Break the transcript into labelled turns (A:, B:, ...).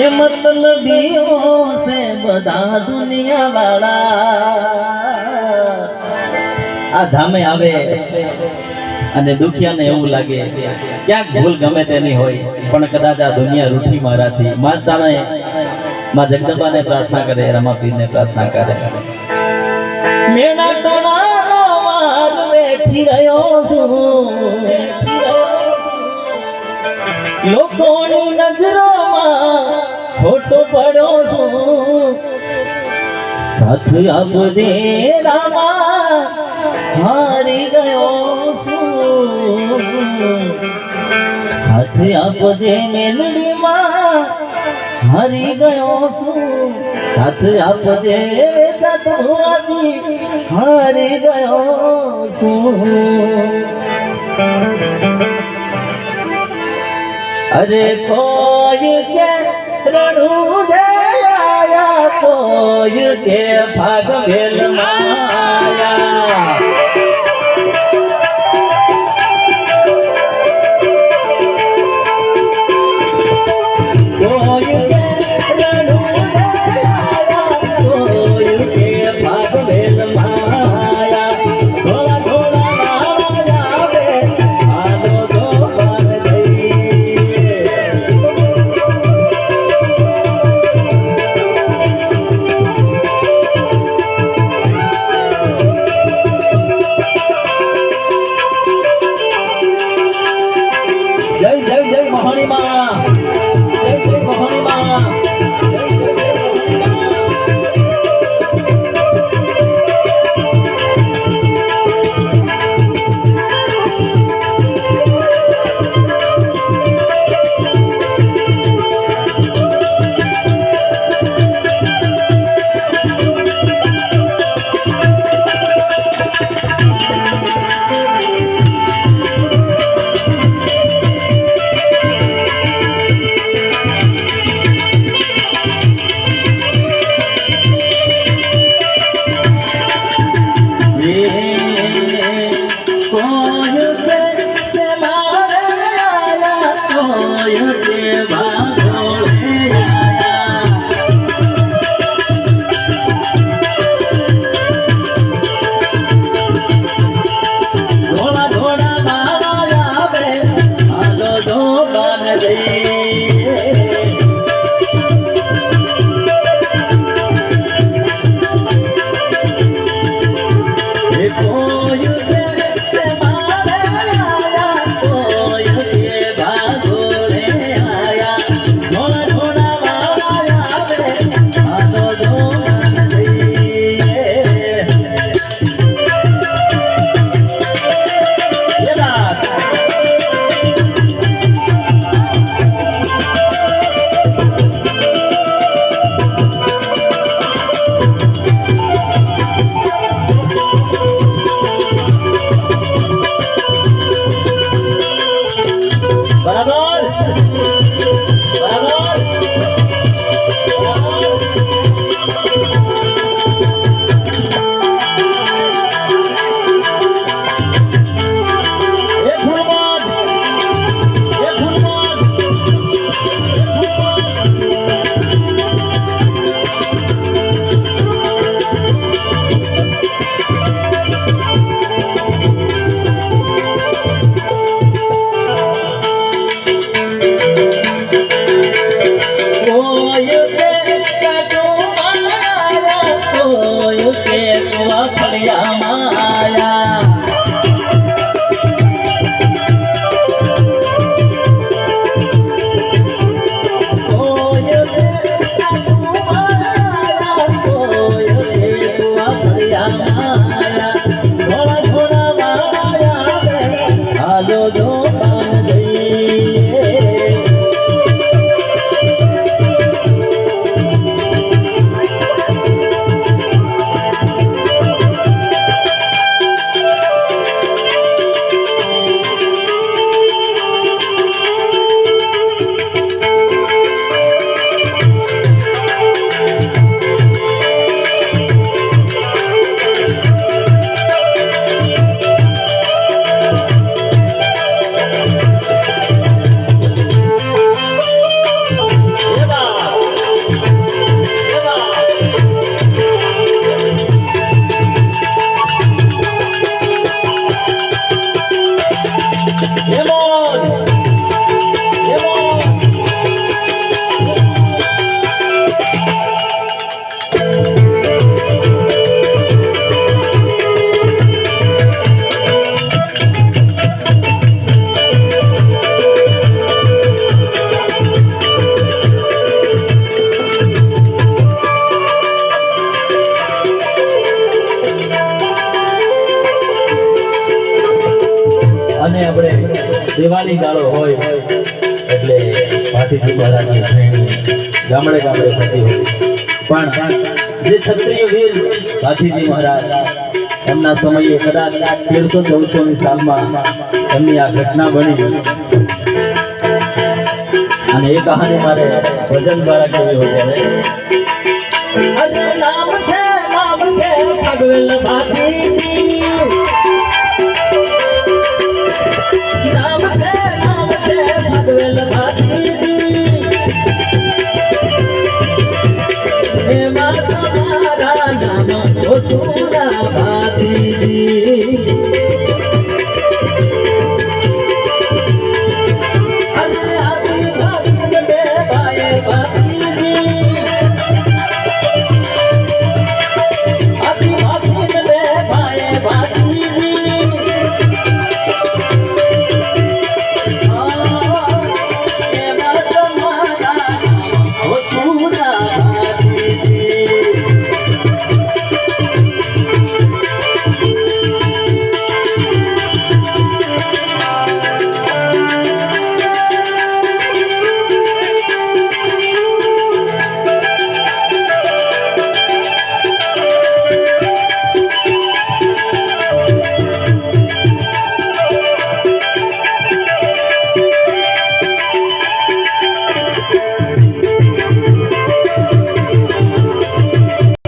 A: એ મતલબીઓ છે બધા દુનિયા વાળા આ ધામે આવે અને દુખિયાને એવું લાગે, ક્યાંક ભૂલ ગમે તેની હોય, પણ કદાચ આ દુનિયા રૂઠી મારાથી. માતાને માં જગદંબાને પ્રાર્થના કરે, રમાપીરને પ્રાર્થના કરે. મેળા તણાનો માર બેઠી રહ્યો છું. લોકોની નજરો ખોટો પડ્યો છું. સાથ આપજે રામા હારી ગયો છું. સાથ આપજે મેલડીમાં હારી ગયો છું. સાથ આપજે વેચાત ભુવાજી હારી ગયો છું. અરે કોઈ કે રણું જે આયા કોઈ કે ભાગ માયા Rama. દીવાની ગાળો હોય, એટલે ભાતીજી મહારાજની ભેણી ગામડે ગામડે થતી હોય. પણ જે ક્ષત્રિય વીર ભાતીજી મહારાજ એમના સમયે કદાચ તેરસો ચૌદસો ની સાલમાં એમની આ ઘટના બની. અને એ કહાની મારે ભજન દ્વારા કેવી હોય છે નામ